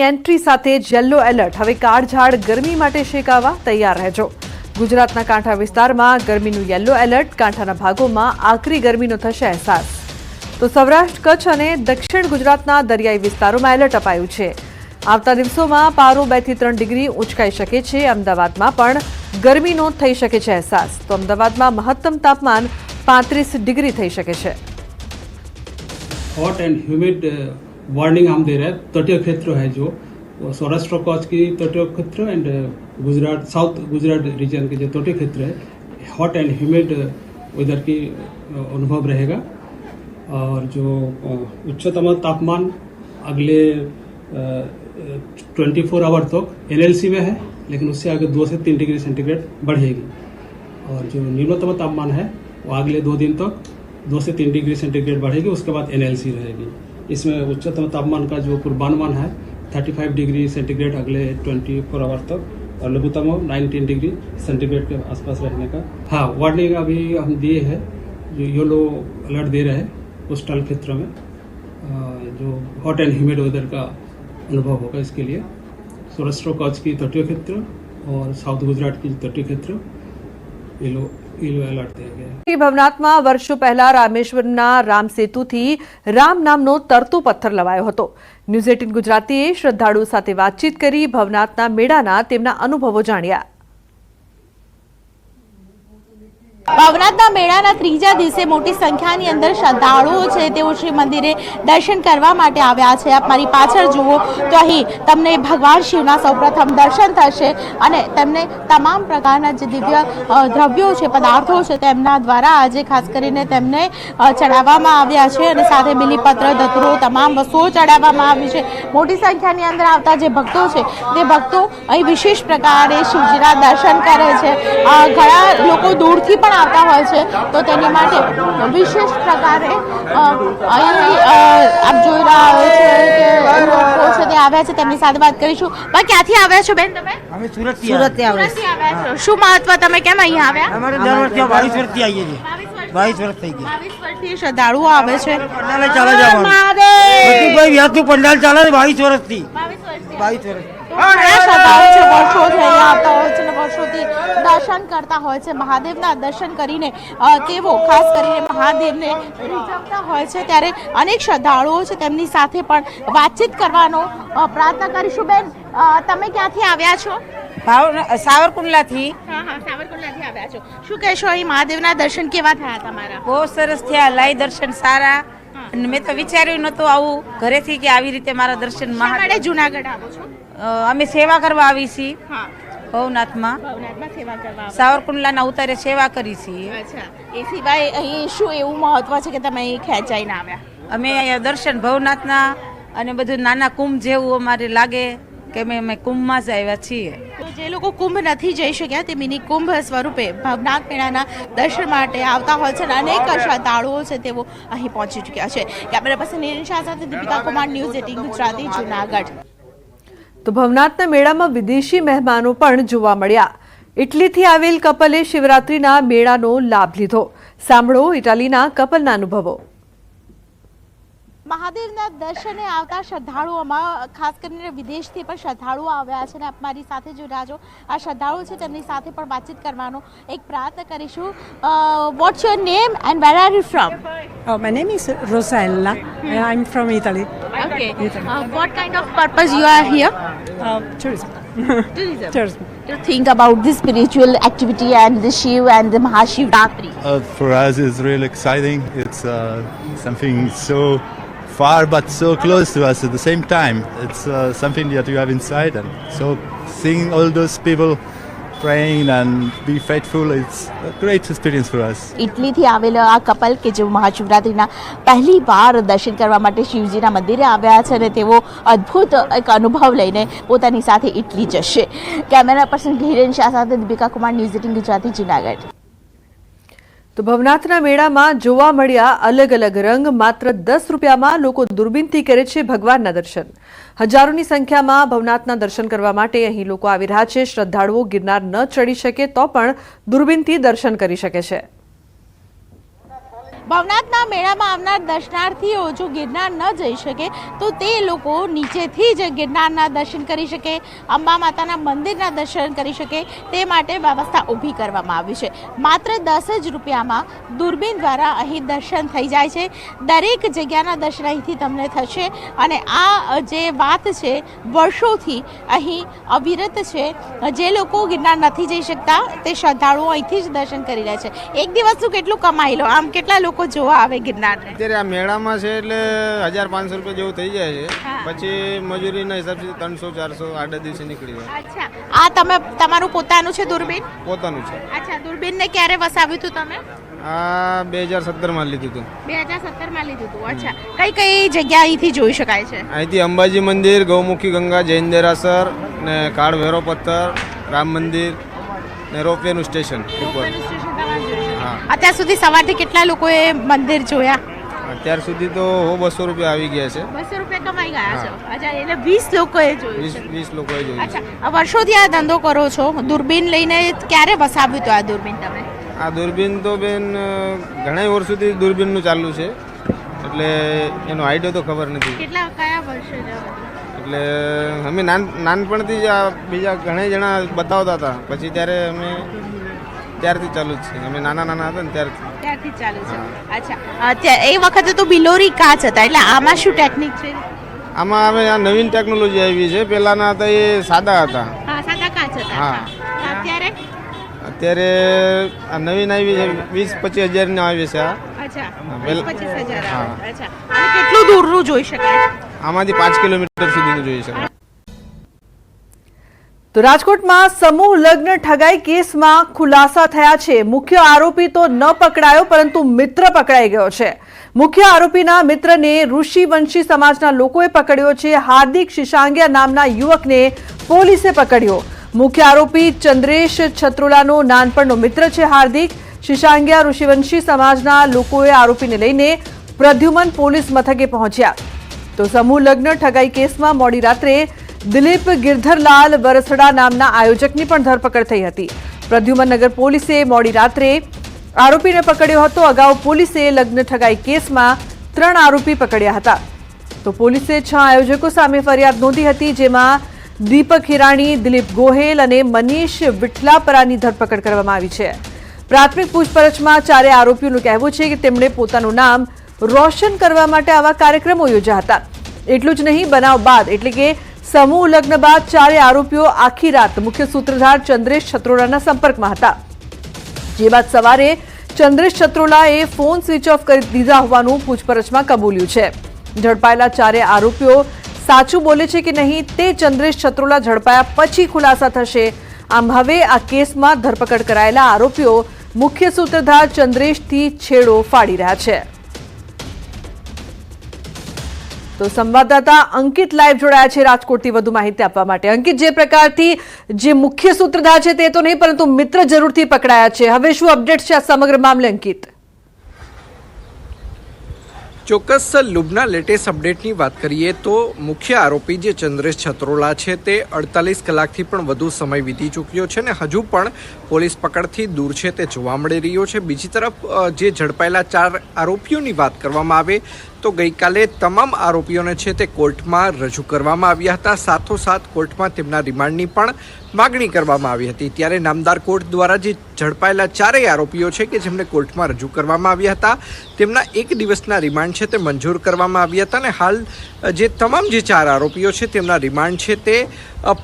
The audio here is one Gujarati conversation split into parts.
એન્ટ્રી સાથે યલો એલર્ટ. હવે કાળઝાળ ગરમી માટે શેકાવા તૈયાર રહેજો. ગુજરાતના કાંઠા વિસ્તારમાં ગરમીનું યલો એલર્ટ કાંઠાના ભાગોમાં આકરી ગરમીનો થશે અહેસાસ. તો સૌરાષ્ટ્ર, કચ્છ અને દક્ષિણ ગુજરાતના દરિયાઈ વિસ્તારોમાં એલર્ટ અપાયું છે. આવતા દિવસોમાં પારો બેથી ત્રણ ડિગ્રી ઉંચકાઈ શકે છે. અમદાવાદમાં પણ ગરમીનો થઈ શકે છે અહેસાસ. તો અમદાવાદમાં મહત્તમ તાપમાન પાંત્રીસ ડિગ્રી થઈ શકે છે. હોટ એન્ડ હ્યુમિડ वार्निंग हम दे रहे हैं। तटीय क्षेत्र है जो सौराष्ट्र कच्छ की तटीय क्षेत्र and Gujarat south Gujarat region के जो तटीय क्षेत्र है हॉट एंड ह्यूमिड वेदर की अनुभव रहेगा। और जो उच्चतम तापमान अगले ट्वेंटी फोर आवर तक एनएलसी में है, लेकिन उससे आगे दो से तीन डिग्री सेंटीग्रेड बढ़ेगी। और जो न्यूनतम तापमान है, वो अगले दो दिन तक दो से तीन डिग्री सेंटीग्रेड बढ़ेगी, उसके बाद एनएलसी रहेगी। इसमें उच्चतम तापमान का जो पूर्वानुमान है 35 डिग्री सेंटीग्रेड अगले 24 फोर आवर तक, और लघुतम 19 डिग्री सेंटीग्रेड के आसपास रहने का। हाँ वार्निंग अभी हम दिए हैं, जो येलो अलर्ट दे रहे हैं कोस्टल क्षेत्र में जो हॉट एंड ह्यूमिड वेदर का अनुभव होगा इसके लिए। सौराष्ट्र कच्छ की तटीय क्षेत्र और साउथ गुजरात की तटीय क्षेत्र येलो येलो ભવનાથમાં વર્ષો પહેલા રામેશ્વરના રામ સેતુથી રામ નામનો તરતો પથ્થર લવાયો હતો. ન્યૂઝ એટીન ગુજરાતીએ શ્રદ્ધાળુઓ સાથે વાતચીત કરી ભવનાથના મેળાના તેમના અનુભવો જાણ્યા. ભવનાથના મેળાના ત્રીજા દિવસે મોટી સંખ્યાની અંદર શ્રદ્ધાળુઓ છે, તેઓ શ્રી મંદિરે દર્શન કરવા માટે આવ્યા છે. આપ મારી પાછળ જુઓ તો અહીં તમને ભગવાન શિવના સૌપ્રથમ દર્શન થશે અને તેમને તમામ પ્રકારના જે દિવ્ય દ્રવ્યો છે, પદાર્થો છે તેમના દ્વારા આજે ખાસ કરીને તેમને ચડાવવામાં આવ્યા છે અને સાથે બિલીપત્ર, ધતરો, તમામ વસ્તુઓ ચડાવવામાં આવી છે. મોટી સંખ્યાની અંદર આવતા જે ભક્તો છે, તે ભક્તો અહીં વિશેષ પ્રકારે શિવજીના દર્શન કરે છે. ઘણા લોકો દૂરથી પણ આવતા હોય છે તો તેની માટે વિશેષ પ્રકારે અહીં આપ જોઈ રહ્યા છો કે લોકો છે તે આવ્યા છે તેમની સાથે વાત કરીશું. બા ક્યાંથી આવ્યા છો બેન તમે? અમે સુરતથી સુરતથી આવ્યા છો. શું મહત્વ તમે કેમ અહીંયા આવ્યા? અમારે દર વર્ષે બાવીસ વર્ષથી આવીએ છીએ. બાવીસ વર્ષ થઈ ગયા બાવીસ વર્ષથી શ્રદ્ધાળુઓ આવે છે. પંડાલે ચાલે જવાનું બધું કોઈ વ્યાજનું પંડાલ ચાલે બાવીસ વર્ષથી. બાવીસ વર્ષ વર્ષોથી. હોય છે? અને વર્ષોથી દર્શન કરતા હોય છે મહાદેવના દર્શન કરીને તેઓ ખાસ કરીને મહાદેવને રીઝવતા હોય છે ત્યારે અનેક શ્રદ્ધાળુઓ છે તેમની સાથે પણ વાતચીત કરવાનો પ્રાર્થના કરીશું. બેન તમે ક્યાંથી આવ્યા છો? સાવરકુંડલાથી. સાવરકુંડલાથી આવ્યા છો. શું કહેશો અહીં મહાદેવના દર્શન કેવા થયા તમારા? બહુ સરસ થયા લાઈ દર્શન સારા. અને મેં તો વિચાર્યું નતું આવું ઘરેથી કે આવી રીતે મારા દર્શન મહાડે જુનાગઢ આવો છો? અમે સેવા કરવા આવી છીએ ભવનાથમાં. ભવનાથમાં સેવા કરવા. સાવરકુંડલાના ઉતારે સેવા કરી છીએ. અચ્છા. એ સિવાય અહીં શું એવું મહત્વ છે કે તમે અહીં ખેંચાઈને આવ્યા? અમે અહીંયા દર્શન ભવનાથના અને બધું નાના કુંભ જેવું અમારે લાગે કે અમે અમે કુંભમાં જ આવ્યા છીએ. જે લોકો કુંભ નથી જઈ શક્યા તે મિની કુંભ સ્વરૂપે ભવનાથ મેળાના દર્શન માટે આવતા હોય છે અને અનેક શ્રદ્ધાળુઓ છે તેઓ અહીં પહોંચી ચૂક્યા છે. કેમેરા પર્સન નીરન શાહ સાથે દીપિકા કુમાર ન્યૂઝ એટીન ગુજરાતી જુનાગઢ. તો ભવનાથના મેળામાં વિદેશી મહેમાનો પણ જોવા મળ્યા. ઇટલીથી આવેલ કપલે શિવરાત્રીના મેળાનો લાભ લીધો. સાંભળો ઇટાલીના કપલના અનુભવો. મહાદેવના દર્શને આવતા શ્રદ્ધાળુઓમાં ખાસ કરીને વિદેશથી પણ શ્રદ્ધાળુઓ આવ્યા છે અને આપ મારી સાથે રહ્યા છો આ શ્રદ્ધાળુઓ છે તેમની સાથે પણ વાતચીત કરવાનો એક પ્રયત્ન કરીશું what's your name and where are you from Oh, my name is Rosella. and I'm from Italy. Okay what kind of purpose you are here Uh, tourism. Tourism. tourism. to think about this spiritual activity and the Shiv and the Mahashivratri. Uh, for us, it's really exciting. It's uh, something so far but so close to us at the same time. It's uh, something that you have inside, and so seeing all those people praying and be faithful, it's a great experience for us. ઇટલીથી આવેલા આ કપલ કે જેઓ મહાશિવરાત્રિના પહેલી વાર દર્શન કરવા માટે શિવજીના મંદિરે આવ્યા છે અને તેઓ અદ્ભુત એક અનુભવ લઈને પોતાની સાથે ઇટલી જશે કેમેરા પર્સન હિરેન શાહ સાથે દીપિકા કુમાર ન્યૂઝ એટીન ગુજરાતી જુનાગઢ તો ભવનાથના મેળામાં જોવા મળ્યા અલગ અલગ રંગ, માત્ર દસ રૂપિયામાં લોકો દૂરબીનથી કરે છે ભગવાનના દર્શન. હજારોની સંખ્યામાં ભવનાથના દર્શન કરવા માટે અહીં લોકો આવી રહ્યા છે. શ્રદ્ધાળુઓ ગિરનાર ન ચડી શકે તો પણ દૂરબીનથી દર્શન કરી શકે છે. ભવનાથના મેળામાં આવનાર દર્શનાર્થીઓ જો ગિરનાર ન જઈ શકે, તો તે લોકો નીચેથી જ ગિરનારના દર્શન કરી શકે, અંબા માતાના મંદિરના દર્શન કરી શકે, તે માટે વ્યવસ્થા ઊભી કરવામાં આવી છે. માત્ર દસ જ રૂપિયામાં દૂરબીન દ્વારા અહીં દર્શન થઈ જાય છે. દરેક જગ્યાના દર્શન અહીંથી તમને થશે અને આ જે વાત છે, વર્ષોથી અહીં અવિરત છે. જે લોકો ગિરનાર નથી જઈ શકતા, તે શ્રદ્ધાળુઓ અહીંથી જ દર્શન કરી રહ્યા છે. એક દિવસનું કેટલું કમાઈ લો? આમ કેટલા લોકો જોવા આવે ગિરનારને. અત્યારે આ મેળામાં છે એટલે હજાર પાંચસો રૂપિયા જેવું થઈ જાય છે. પછી મજૂરીના હિસાબથી ત્રણસો ચારસો આડા દિવસે નીકળી જાય. અચ્છા. આ તમે તમારું પોતાનું છે દૂરબીન? પોતાનું છે. અચ્છા દૂરબીનને ક્યારે વસાવ્યું હતું તમે? આ બે હજાર સત્તરમાં લીધું હતું. બે હજાર સત્તરમાં લીધું હતું અચ્છા. કઈ કઈ જગ્યા અહીંથી જોઈ શકાય છે? અહીંથી અંબાજી મંદિર ગૌમુખી ગંગા જૈન દેરાસર ને કાળ ભૈરવ પથ્થર રામ મંદિર ને રોપવેનું સ્ટેશન. ઉપર. અત્યાર સુધી સવારથી કેટલા લોકોએ મંદિર જોયા? અત્યાર સુધી તો હો બસો રૂપિયા આવી ગયા છે. બસો રૂપિયા કમાઈ ગયા છો? અચ્છા એટલે વીસ લોકોએ જોયું વીસ વીસ લોકોએ જોયું અચ્છા આ વર્ષોથી આ ધંધો કરો છો? દૂરબીન લઈને ક્યારે વસાવ્યું હતું આ દૂરબીન તમે? આ દૂરબીન તો બેન ઘણા વર્ષોથી દૂરબીનનું ચાલુ છે. એટલે એનો આઈડિયો તો ખબર નથી. કેટલા કયા વર્ષે એટલે અમે નાન નાનપણથી જ આ બીજા ઘણા જણા બતાવતા હતા. પછી ત્યારે અમે ત્યારથી ચાલુ જ છે. અમે નાના નાના હતા ને ત્યારથી. ત્યારથી ચાલુ છે. અચ્છા. એ વખતે તો બિલોરી કાચ હતા. એટલે આમાં શું ટેકનિક છે? આમાં હવે આ નવીન ટેકનોલોજી આવી છે. પહેલાંના હતા એ સાદા હતા. હા સાદા કાચ હતા. હા. હા. અત્યારે? અત્યારે આ નવીન આવી છે. વીસ પચીસ છે હજાર હા. આવે. અને કેટલું દૂરનું જોઈ શકાય? આમાંથી પાંચ કિલોમીટર સુધીનું જોઈ શકાય. તો રાજકોટમાં સમૂહ લગ્ન ઠગાઈ કેસમાં ખુલાસા થયા છે. મુખ્ય આરોપી તો ન પકડાયો, પરંતુ મિત્ર પકડાઈ ગયો છે. મુખ્ય આરોપીના મિત્રને ઋષિવંશી સમાજના લોકોએ પકડ્યો છે. હાર્દિક શિશાંગિયા નામના યુવકને પોલીસે પકડ્યો. મુખ્ય આરોપી ચંદ્રેશ છત્રોલાનો નાનપણનો મિત્ર છે હાર્દિક. શિશાંગિયા ઋષિવંશી સમાજના લોકોએ આરોપીને લઈને પ્રદ્યુમન પોલીસ મથકે પહોંચ્યા. તો સમૂહ લગ્ન ઠગાઈ કેસમાં મોડી રાત્રે દિલીપ ગિરધરલાલ વરસડા નામના આયોજકની પણ ધરપકડ થઈ હતી. પ્રદ્યુમન નગર પોલીસે મોડી રાત્રે આરોપીને પકડ્યો હતો. અગાઉ પોલીસે લગ્ન ઠગાઈ કેસમાં ત્રણ આરોપી પકડ્યા હતા. તો પોલીસે છ આયોજકો સામે ફરિયાદ નોંધી હતી, જેમાં દીપક હિરાણી, દિલીપ ગોહેલ અને મનીષ વિઠલાપરાની ધરપકડ કરવામાં આવી છે. પ્રાથમિક પૂછપરછમાં ચારે આરોપીઓનું કહેવું છે કે તેમણે પોતાનું નામ રોશન કરવા માટે આવા કાર્યક્રમો યોજ્યા હતા. એટલું જ નહીં, બનાવ બાદ, એટલે કે સમૂહ લગ્ન બાદ ચારે આરોપીઓ આખી રાત મુખ્ય સૂત્રધાર ચંદ્રેશ છત્રોડાના સંપર્કમાં હતા. જે બાદ સવારે ચંદ્રેશ છત્રોલાએ ફોન સ્વિચ ઓફ કરી દીધા હોવાનું પૂછપરછમાં કબૂલ્યું છે. ઝડપાયેલા ચારે આરોપીઓ સાચું બોલે છે કે નહીં તે ચંદ્રેશ છત્રોલા ઝડપાયા પછી ખુલાસા થશે. આમ હવે આ કેસમાં ધરપકડ કરાયેલા આરોપીઓ મુખ્ય સૂત્રધાર ચંદ્રેશથી છેડો ફાડી રહ્યા છે. તો સંવાદદાતા અંકિત લાઈવ જોડાયા છે રાજકોટથી વધુ માહિતી આપવા માટે. અંકિત, જે પ્રકારથી જે મુખ્ય સૂત્રધાર છે તે તો નહીં, પરંતુ મિત્ર જરૂરથી પકડાયા છે. હવે શું અપડેટ છે આ સમગ્ર મામલે, અંકિત? ચોક્કસ લુબના લેટેસ્ટ અપડેટની વાત કરીએ તો મુખ્ય આરોપી જે ચંદ્રેશ છત્રોલા છે તે અડતાલીસ કલાકથી પણ વધુ સમય વીતી ચૂક્યો છે અને હજુ પણ પોલીસ પકડથી દૂર છે તે જોવા મળી રહ્યો છે. બીજી તરફ જે ઝડપાયેલા ચાર આરોપીઓની વાત કરવામાં આવે તો ગઈકાલે તમામ આરોપીઓને છે તે કોર્ટમાં રજૂ કરવામાં આવ્યા હતા. સાથોસાથ કોર્ટમાં તેમના રિમાન્ડની પણ માગણી કરવામાં આવી હતી. ત્યારે નામદાર કોર્ટ દ્વારા જે ઝડપાયેલા ચારેય આરોપીઓ છે કે જેમને કોર્ટમાં રજૂ કરવામાં આવ્યા હતા, તેમના એક દિવસના રિમાન્ડ છે તે મંજૂર કરવામાં આવ્યા હતા અને હાલ જે તમામ જે ચાર આરોપીઓ છે તેમના રિમાન્ડ છે તે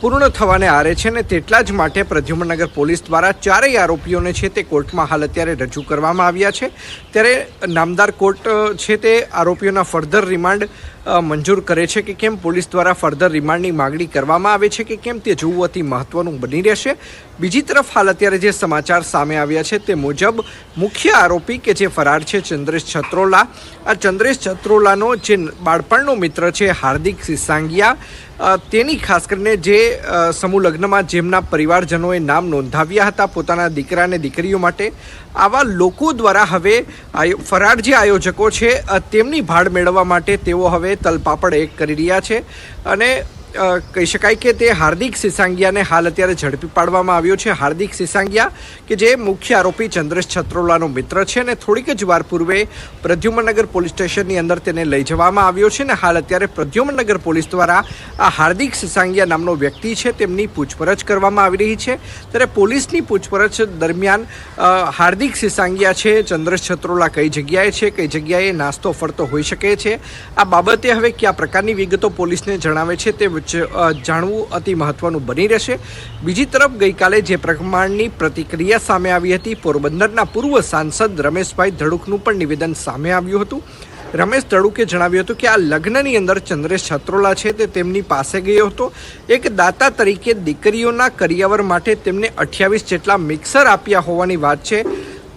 પૂર્ણ થવાને આરે છે ને તેટલા જ માટે પ્રદ્યુમનનગર પોલીસ દ્વારા ચારેય આરોપીઓને છે તે કોર્ટમાં હાલ અત્યારે રજૂ કરવામાં આવ્યા છે. ત્યારે નામદાર કોર્ટ છે તે આરોપીઓના ફર્ધર રિમાન્ડ મંજૂર કરે છે કે કેમ પોલીસ દ્વારા ફર્ધર રિમાન્ડની માગણી કરવામાં આવે છે કે કેમ તે જોવું અતિ મહત્વનું બની રહેશે. બીજી તરફ હાલ અત્યારે જે સમાચાર સામે આવ્યા છે તે મુજબ મુખ્ય આરોપી કે જે ફરાર છે ચંદ્રેશ છત્રોલા. આ ચંદ્રેશ છત્રોલાનો જે બાળપણનો મિત્ર છે હાર્દિક સિસાંગિયા તેની ખાસ કરીને જે સમૂહ લગ્નમાં જેમના પરિવારજનોએ નામ નોંધાવ્યા હતા પોતાના દીકરા અને દીકરીઓ માટે, આવા લોકો દ્વારા હવે ફરાર જે આયોજકો છે તેમની ભાડ મેળવવા માટે તેઓ હવે તલપાપડ એક કરી રહ્યા છે. અને કહી શકાય કે તે હાર્દિક સિસાંગિયાને હાલ અત્યારે ઝડપી પાડવામાં આવ્યો છે. હાર્દિક સિસાંગિયા, કે જે મુખ્ય આરોપી ચંદ્રેશ છત્રોલાનો મિત્ર છે અને થોડીક જ વાર પૂર્વે પ્રદ્યુમનગર પોલીસ સ્ટેશનની અંદર તેને લઈ જવામાં આવ્યો છે અને હાલ અત્યારે પ્રદ્યુમનગર પોલીસ દ્વારા આ હાર્દિક સિસાંગિયા નામનો વ્યક્તિ છે, તેમની પૂછપરછ કરવામાં આવી રહી છે. ત્યારે પોલીસની પૂછપરછ દરમિયાન હાર્દિક સિસાંગિયા છે, ચંદ્રેશ છત્રોલા કઈ જગ્યાએ છે, કઈ જગ્યાએ નાસ્તો ફરતો હોઈ શકે છે? આ બાબતે હવે કયા પ્રકારની વિગતો પોલીસને જણાવે છે તે જાણવું અતિ મહત્વનું બની રહેશે. બીજી તરફ ગઈકાલે જે પ્રમાણની પ્રતિક્રિયા સામે આવી હતી, પોરબંદરના પૂર્વ સાંસદ રમેશભાઈ ધડુકનું પણ નિવેદન સામે આવ્યું હતું. રમેશ ધડુકે જણાવ્યું હતું કે આ લગ્નની અંદર ચંદ્રેશ છત્રોલા છે તે તેમની પાસે ગયો હતો. એક દાતા તરીકે દીકરીઓના કરિયાવર માટે તેમને અઠ્યાવીસ જેટલા મિક્સર આપ્યા હોવાની વાત છે.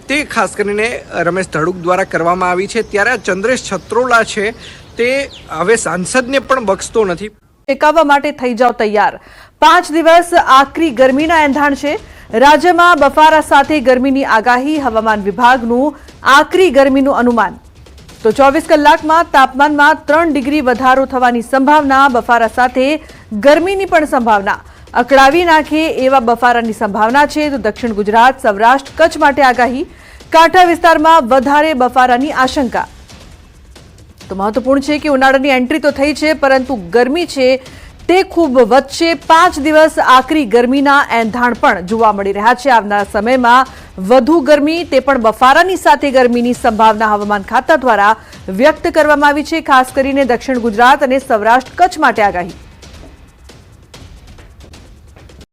તે ખાસ કરીને રમેશ ધડુક દ્વારા કરવામાં આવી છે. ત્યારે આ ચંદ્રેશ છત્રોલા છે તે હવે સાંસદને પણ બક્ષતો નથી. ટેકાવવા માટે થઈ જાવ તૈયાર. પાંચ દિવસ આકરી ગરમીના એંધાણ છે. રાજ્યમાં બફારા સાથે ગરમીની આગાહી હવામાન વિભાગનું આકરી ગરમીનું અનુમાન. તો ચોવીસ કલાકમાં તાપમાનમાં ત્રણ ડિગ્રી વધારો થવાની સંભાવના, બફારા સાથે ગરમીની પણ સંભાવના. અકળાવી નાખે એવા બફારાની સંભાવના છે. તો દક્ષિણ ગુજરાત, સૌરાષ્ટ્ર, કચ્છ માટે આગાહી. કાંઠા વિસ્તારમાં વધારે બફારાની આશંકા. તો મહત્વપૂર્ણ છે કે ઉનાળાની એન્ટ્રી તો થઈ છે, પરંતુ ગરમી છે તે ખૂબ વધશે. પાંચ દિવસ આકરી ગરમીના એંધાણ પણ જોવા મળી રહ્યા છે. આવનારા સમયમાં વધુ ગરમી, તે પણ બફારાની સાથે ગરમીની સંભાવના હવામાન ખાતા દ્વારા વ્યક્ત કરવામાં આવી છે, ખાસ કરીને દક્ષિણ ગુજરાત અને સૌરાષ્ટ્ર કચ્છ માટે આગાહી.